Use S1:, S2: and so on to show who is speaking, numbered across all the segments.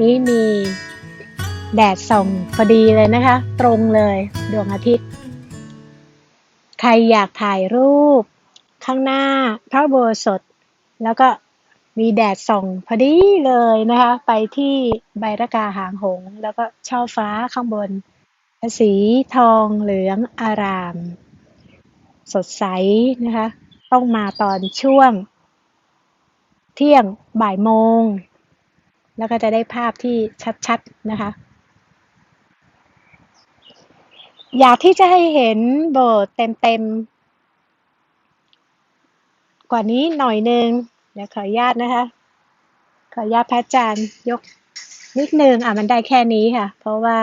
S1: นี้มีแดดส่องพอดีเลยนะคะ ตรงเลยดวงอาทิตย์ ใครอยากถ่ายรูป ข้างหน้าพระอุโบสถแล้วก็มีแดดส่องพอดีเลยนะคะ ไปที่ใบระกาหางหง แล้วก็ช่อฟ้าข้างบน สีทองเหลืองอาราม สดใสนะคะ ต้องมาตอนช่วง เที่ยงบ่ายโมง แล้วก็จะได้ภาพที่ชัดๆนะคะ อยากที่จะให้เห็นโบสถ์เต็มๆ กว่านี้หน่อยนึง เดี๋ยวขออนุญาตนะคะ ขออนุญาตพระอาจารย์ยกนิดนึงอะมันได้แค่นี้ค่ะ เพราะว่า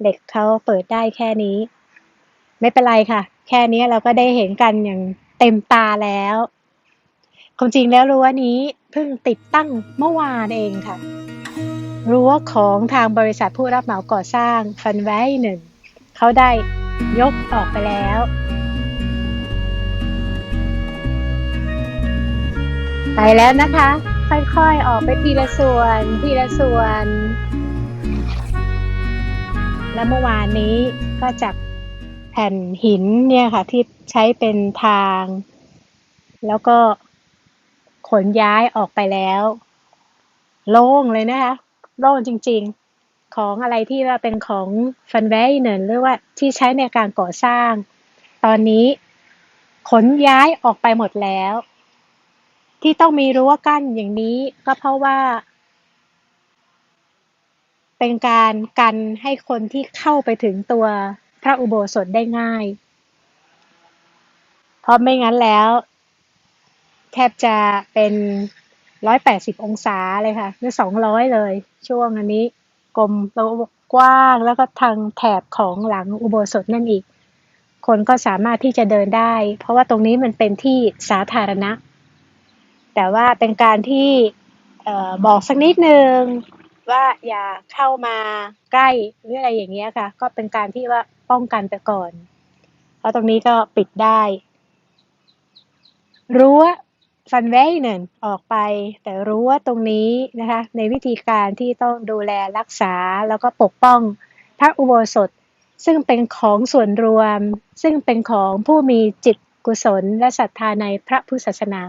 S1: เหล็กเขาเปิดได้แค่นี้ ไม่เป็นไรค่ะ แค่นี้เราก็ได้เห็นกันอย่างเต็มตาแล้ว ความจริงแล้วรั้วนี้เพิ่งติดตั้งเมื่อวานเองค่ะ รั้วของทางบริษัทผู้รับเหมาก่อสร้างฟันไว้หนึ่งเขาได้ยกออกไปแล้วไปแล้วนะคะ ค่อยๆออกไปทีละส่วนทีละส่วน และเมื่อวานนี้ก็จับแผ่นหินเนี่ยค่ะที่ใช้เป็นทาง แล้วก็ นย้ายออกไปแล้ว โล่งเลยนะคะ โล่งจริง ๆ ของอะไรที่ว่าเป็นของฟันแวเนินหรือว่าที่ใช้ในการก่อสร้าง ตอนนี้ขนย้ายออกไปหมดแล้ว ที่ต้องมีรั้วกั้นอย่างนี้ก็เพราะว่า เป็นการกันให้คนที่เข้าไปถึงตัวพระอุโบสถได้ง่าย เพราะไม่งั้นแล้ว แทบจะเป็นร้อยแปดสิบองศาเลยค่ะหรือสองร้อยเลย ช่วงอันนี้กลมแล้วกว้างแล้วก็ทางแถบของหลังอุโบสถนั่นอีก คนก็สามารถที่จะเดินได้ เพราะว่าตรงนี้มันเป็นที่สาธารณะ แต่ว่าเป็นการที่บอกสักนิดนึงว่าอย่าเข้ามาใกล้หรืออะไรอย่างเงี้ยค่ะ ก็เป็นการที่ว่าป้องกันไปก่อน เพราะตรงนี้ก็ปิดได้ รั้ว ฟันเว้เนินออกไป แต่รู้ว่าตรงนี้นะคะ ในวิธีการที่ต้องดูแลรักษาแล้วก็ปกป้องพระอุโบสถ ซึ่งเป็นของส่วนรวม ซึ่งเป็นของผู้มีจิตกุศล และศรัทธาในพระพุทธศาสนา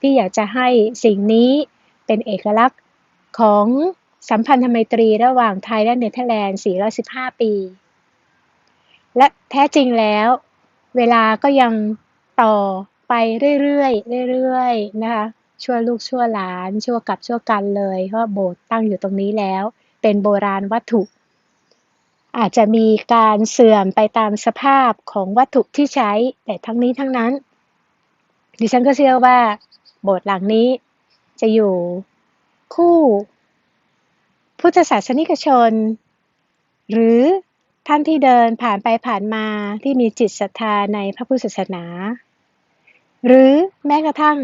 S1: ที่อยากจะให้สิ่งนี้เป็นเอกลักษณ์ของสัมพันธไมตรีระหว่างไทยและเนเธอร์แลนด์415 ปี และแท้จริงแล้ว เวลาก็ยังต่อ ไปเรื่อยๆเรื่อยๆนะคะชั่วลูกชั่วหลานชั่วกับชั่วกันเลยเพราะโบสถ์ตั้งอยู่ตรงนี้แล้ว เป็นโบราณวัตถุ อาจจะมีการเสื่อมไปตามสภาพของวัตถุที่ใช้ แต่ทั้งนี้ทั้งนั้น ดิฉันก็เชื่อว่า โบสถ์หลังนี้จะอยู่คู่ พุทธศาสนิกชน หรือท่านที่เดินผ่านไปผ่านมาที่มีจิตศรัทธาในพระพุทธศาสนา หรือแม้กระทั่ง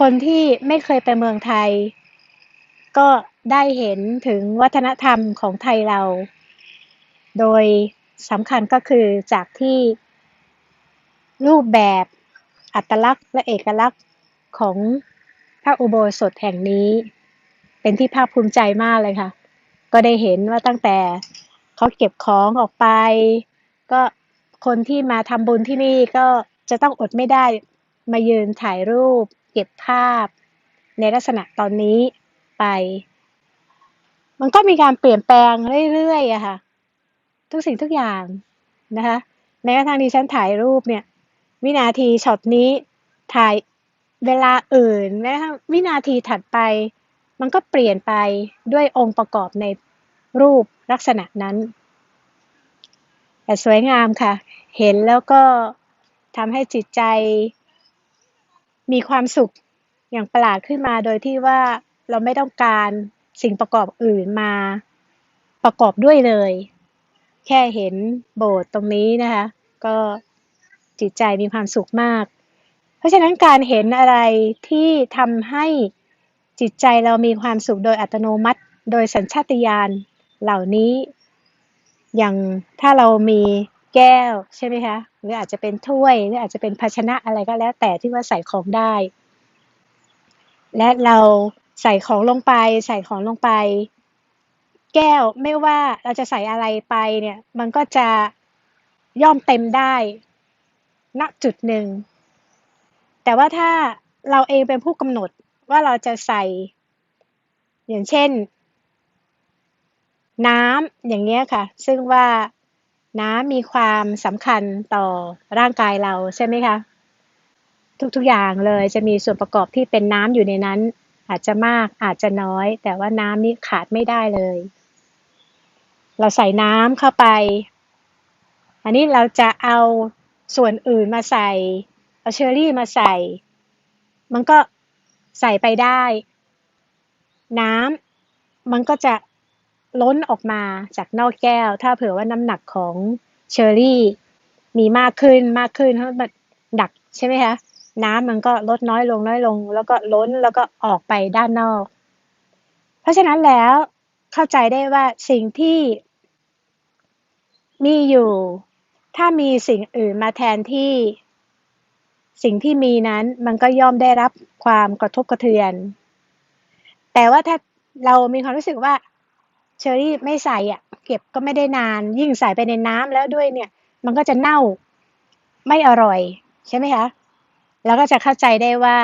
S1: คนที่ไม่เคยไปเมืองไทย ก็ได้เห็นถึงวัฒนธรรมของไทยเรา โดยสำคัญก็คือจากที่รูปแบบอัตลักษณ์และเอกลักษณ์ของพระอุโบสถแห่งนี้ เป็นที่ภาคภูมิใจมากเลยค่ะ ก็ได้เห็นว่าตั้งแต่เขาเก็บของออกไป ก็คนที่มาทำบุญที่นี่ก็จะต้องอดไม่ได้ มายืนถ่ายรูป เก็บภาพ ในลักษณะตอนนี้ไป มันก็มีการเปลี่ยนแปลงเรื่อยๆอะค่ะ ทุกสิ่งทุกอย่างนะคะแม้กระทั่งดิฉันถ่ายรูปเนี่ย วินาทีช็อตนี้ถ่ายเวลาอื่นแม้กระทั่งวินาทีถัดไป มันก็เปลี่ยนไปด้วยองค์ประกอบในรูปลักษณะนั้นแต่สวยงามค่ะ เห็นแล้วก็ทำให้จิตใจ มีความสุขอย่างประหลาดขึ้นมาโดยที่ว่าเราไม่ต้องการสิ่งประกอบอื่นมาประกอบด้วยเลย แค่เห็นโบสถ์ตรงนี้นะคะ ก็จิตใจมีความสุขมาก เพราะฉะนั้นการเห็นอะไรที่ทำให้จิตใจเรามีความสุขโดยอัตโนมัติ โดยสัญชาตญาณเหล่านี้ อย่างถ้าเรามี แก้วใช่ไหมคะหรืออาจจะเป็นถ้วยหรืออาจจะเป็นภาชนะอะไรก็แล้ว แต่ที่ว่าใส่ของได้ และเราใส่ของลงไป ใส่ของลงไป แก้วไม่ว่าเราจะใส่อะไรไปเนี่ย มันก็จะย่อมเต็มได้ณจุดหนึ่ง แต่ว่าถ้าเราเองเป็นผู้กำหนดว่าเราจะใส่ อย่างเช่น น้ำอย่างเงี้ยค่ะ ซึ่งว่า น้ำมีความสำคัญต่อร่างกายเราใช่ไหมคะ ทุกๆอย่างเลยจะมีส่วนประกอบที่เป็นน้ำอยู่ในนั้น อาจจะมากอาจจะน้อย แต่ว่าน้ำนี่ขาดไม่ได้เลย เราใส่น้ำเข้าไป อันนี้เราจะเอาส่วนอื่นมาใส่ เอาเชอร์รี่มาใส่ มันก็ใส่ไปได้ น้ำมันก็จะ ล้นออกมาจากนอกแก้ว ถ้าเผื่อว่าน้ำหนักของเชอร์รี่ มีมากขึ้นมากขึ้นเพราะมันดักใช่ไหมคะน้ำมันก็ลดน้อยลงน้อยลง แล้วก็ล้นแล้วก็ออกไปด้านนอก เพราะฉะนั้นแล้วเข้าใจได้ว่าสิ่งที่มีอยู่ ถ้ามีสิ่งอื่นมาแทนที่สิ่งที่มีนั้นมันก็ย่อมได้รับความกระทบกระเทือน แต่ว่าถ้าเรามีความรู้สึกว่า เชอรี่ไม่ใส่อะ เก็บก็ไม่ได้นาน ยิ่งใส่ไปในน้ำแล้วด้วยเนี่ย มันก็จะเน่าไม่อร่อย ใช่ไหมคะแล้วก็จะเข้าใจได้ว่า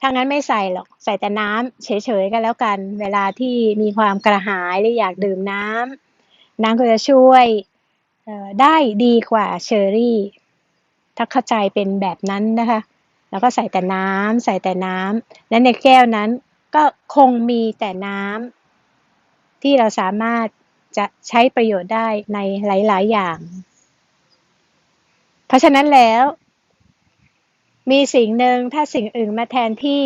S1: ถ้างั้นไม่ใส่หรอกใส่แต่น้ำเฉยๆกันแล้วกัน เวลาที่มีความกระหายหรืออยากดื่มน้ำน้ำก็จะช่วยได้ดีกว่าเชอรี่ ถ้าเข้าใจเป็นแบบนั้นนะคะ แล้วก็ใส่แต่น้ำใส่แต่น้ำและในแก้วนั้นก็คงมีแต่น้ำ ที่เราสามารถจะใช้ประโยชน์ได้ในหลาย ๆ อย่าง เพราะฉะนั้นแล้ว มีสิ่งหนึ่งถ้าสิ่งอื่นมาแทนที่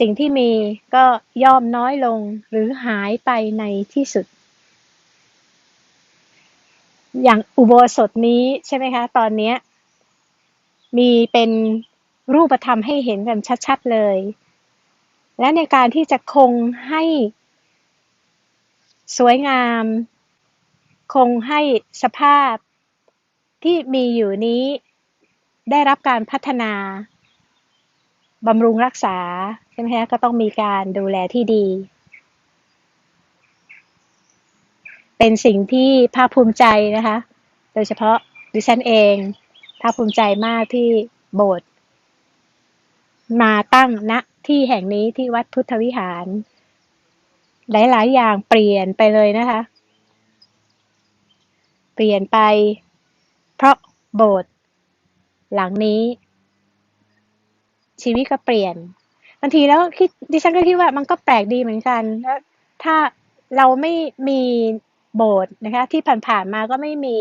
S1: สิ่งที่มีก็ย่อมน้อยลงหรือหายไปในที่สุด อย่างอุโบสถนี้ใช่ไหมคะ ตอนนี้มีเป็นรูปธรรมให้เห็นกันชัด ๆ เลย และในการที่จะคงให้ สวยงาม คงให้สภาพที่มีอยู่นี้ ได้รับการพัฒนาบำรุงรักษา ใช่ไหมคะก็ต้องมีการดูแลที่ดี เป็นสิ่งที่ภาคภูมิใจนะคะ โดยเฉพาะดิฉันเองภาคภูมิใจมากที่โบสถ์มาตั้งณที่แห่งนี้ที่วัดพุทธวิหาร หลาย ๆ อย่างเปลี่ยนไปเลยนะคะ เปลี่ยนไป เพราะโบสถ์หลังนี้ ชีวิตก็เปลี่ยนบางทีแล้วคิดดิฉันก็คิดว่ามันก็แปลกดีเหมือนกันแล้วถ้าเราไม่มีโบสถ์นะคะ ที่ผ่านๆมาก็ไม่มี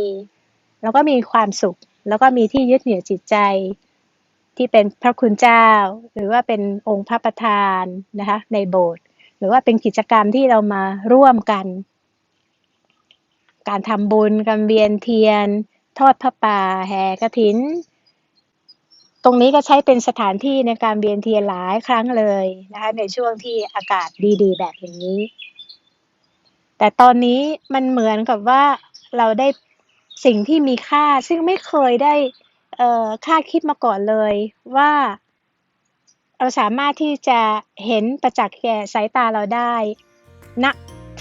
S1: แล้วก็มีความสุข แล้วก็มีที่ยึดเหนี่ยวจิตใจ ที่เป็นพระคุณเจ้า หรือว่าเป็นองค์พระประธานนะคะ ในโบสถ์ หรือว่าเป็นกิจกรรมที่เรามาร่วมกัน การทำบุญการเวียนเทียน ทอดพระป่า แห่กฐิน ตรงนี้ก็ใช้เป็นสถานที่ในการเวียนเทียนหลายครั้งเลยนะคะในช่วงที่อากาศดีๆ แบบอย่างนี้ แต่ตอนนี้มันเหมือนกับว่าเราได้สิ่งที่มีค่าซึ่งไม่เคยได้เอ่อคาดคิดมาก่อนเลยว่า เราสามารถที่จะเห็นประจักษ์แก่สายตาเราได้ณ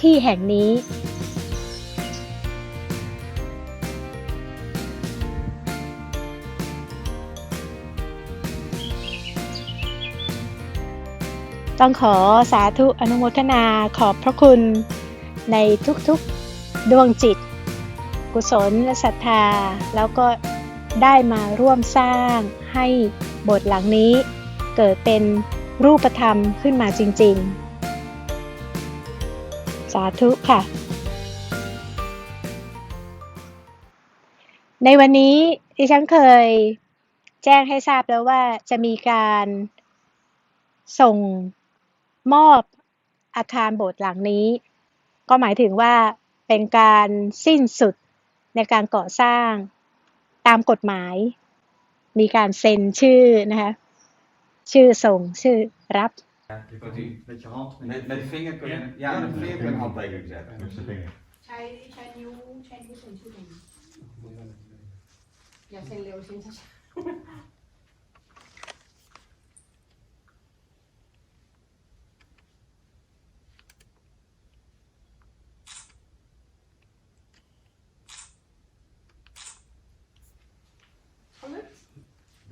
S1: ที่แห่งนี้ ต้องขอสาธุอนุโมทนาขอบพระคุณในทุกๆดวงจิต กุศลและศรัทธา แล้วก็ได้มาร่วมสร้างให้บทหลังนี้ เกิดเป็นรูปธรรมขึ้นมาจริง ๆ สาธุค่ะ ในวันนี้ดิฉันเคยแจ้งให้ทราบแล้วว่าจะมีการส่งมอบอาคารโบสถ์หลังนี้ ก็หมายถึงว่าเป็นการสิ้นสุดในการก่อสร้างตามกฎหมาย มีการเซ็นชื่อนะคะ ชื่อส่งชื่อรับ
S2: Ja, je kunt die met je hand.
S3: Met, met de vinger kun je,
S2: Ja.
S3: ja,
S2: Ja,
S3: met de vinger kun je een
S2: vinger.
S3: handtekening zetten.
S2: Met zijn vinger.
S4: ใช้ใช้นิ้วใช้นิ้วเซ็นชื่อเองอย่าเซ็นเร็วเซ็นช้า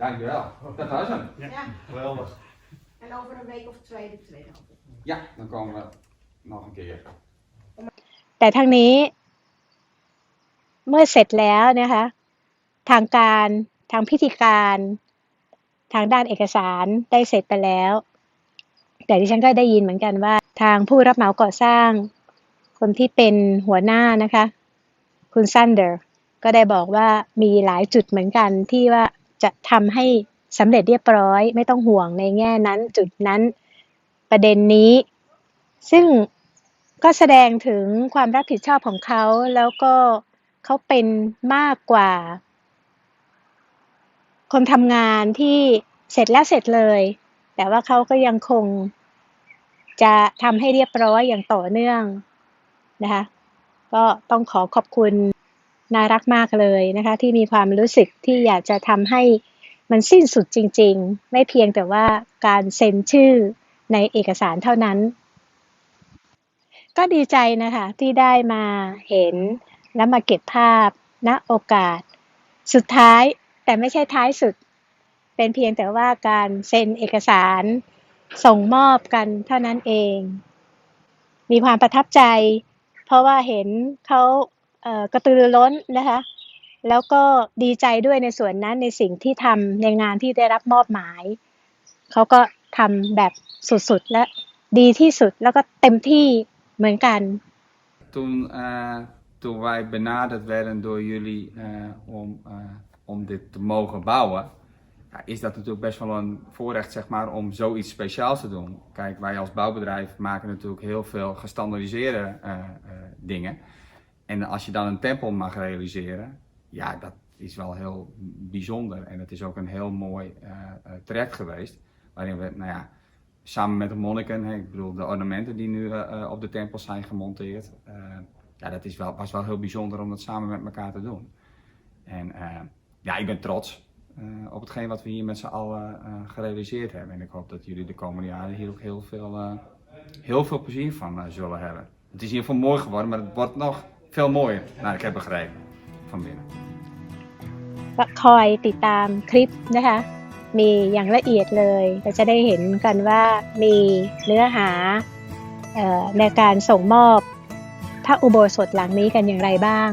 S2: Dankjewel. Dat was hem.
S4: Ja.
S3: Geweldig.
S4: En over een week of twee de tweede helft.
S2: Ja, dan komen we nog een keer.
S1: แต่ทั้งนี้ เมื่อเสร็จแล้วนะคะ ทางการทางพิธีการ ทางด้านเอกสารได้เสร็จไปแล้ว แต่ดิฉันก็ได้ยินเหมือนกันว่า ทางผู้รับเหมาก่อสร้าง คนที่เป็นหัวหน้านะคะ คุณซันเดอร์ ก็ได้บอกว่ามีหลายจุดเหมือนกันที่ว่า จะทำให้สำเร็จเรียบร้อย ไม่ต้องห่วงในแง่นั้นจุดนั้นประเด็นนี้ ซึ่งก็แสดงถึงความรับผิดชอบของเขา แล้วก็เขาเป็นมากกว่า คนทำงานที่เสร็จแล้วเสร็จเลย แต่ว่าเขาก็ยังคงจะทำให้เรียบร้อยอย่างต่อเนื่องนะคะ ก็ต้องขอขอบคุณ น่ารักมากเลยนะคะ ที่มีความรู้สึกที่อยากจะทำให้มันสิ้นสุดจริง ๆ ไม่เพียงแต่ว่าการเซ็นชื่อในเอกสารเท่านั้น ก็ดีใจนะคะที่ได้มาเห็นและมาเก็บภาพณโอกาส สุดท้ายแต่ไม่ใช่ท้ายสุด เป็นเพียงแต่ว่าการเซ็นเอกสารส่งมอบกันเท่านั้นเอง มีความประทับใจ เพราะว่าเห็นเขา กระตือรือร้นนะคะ แล้วก็ดีใจด้วยในส่วนนั้นในสิ่งที่ทำในงานที่ได้รับมอบหมาย เขาก็ทำแบบสุดๆ และดีที่สุดแล้วก็เต็มที่เหมือนกัน
S2: Toen, eh, toen wij benaderd werden door jullie eh, om, eh, om dit te mogen bouwen, ja, is dat natuurlijk best wel een voorrecht zeg maar, om zoiets speciaals te doen. Kijk, wij als bouwbedrijf maken natuurlijk heel veel gestandardiseerde eh, eh, dingen. En als je dan een tempel mag realiseren, ja, dat is wel heel bijzonder. En het is ook een heel mooi eh, traject geweest, waarin we, nou ja, samen met de monniken, ik bedoel de ornamenten die nu eh, op de tempels zijn gemonteerd. ja, dat is wel, was wel heel bijzonder om dat samen met elkaar te doen. En ja, ik ben trots op hetgeen wat we hier met z'n allen gerealiseerd hebben. En ik hoop dat jullie de komende jaren hier ook heel veel, heel veel plezier van zullen hebben. Het is in ieder mooi geworden, maar het wordt nog veel mooier, Nou, ik heb begrepen, van binnen.
S1: ก็คอยติดตามคลิปนะคะ มีอย่างละเอียดเลยเราจะได้เห็นกันว่ามีเนื้อหาออในการส่งมอบพระอุโบสถหลังนี้กันอย่างไรบ้าง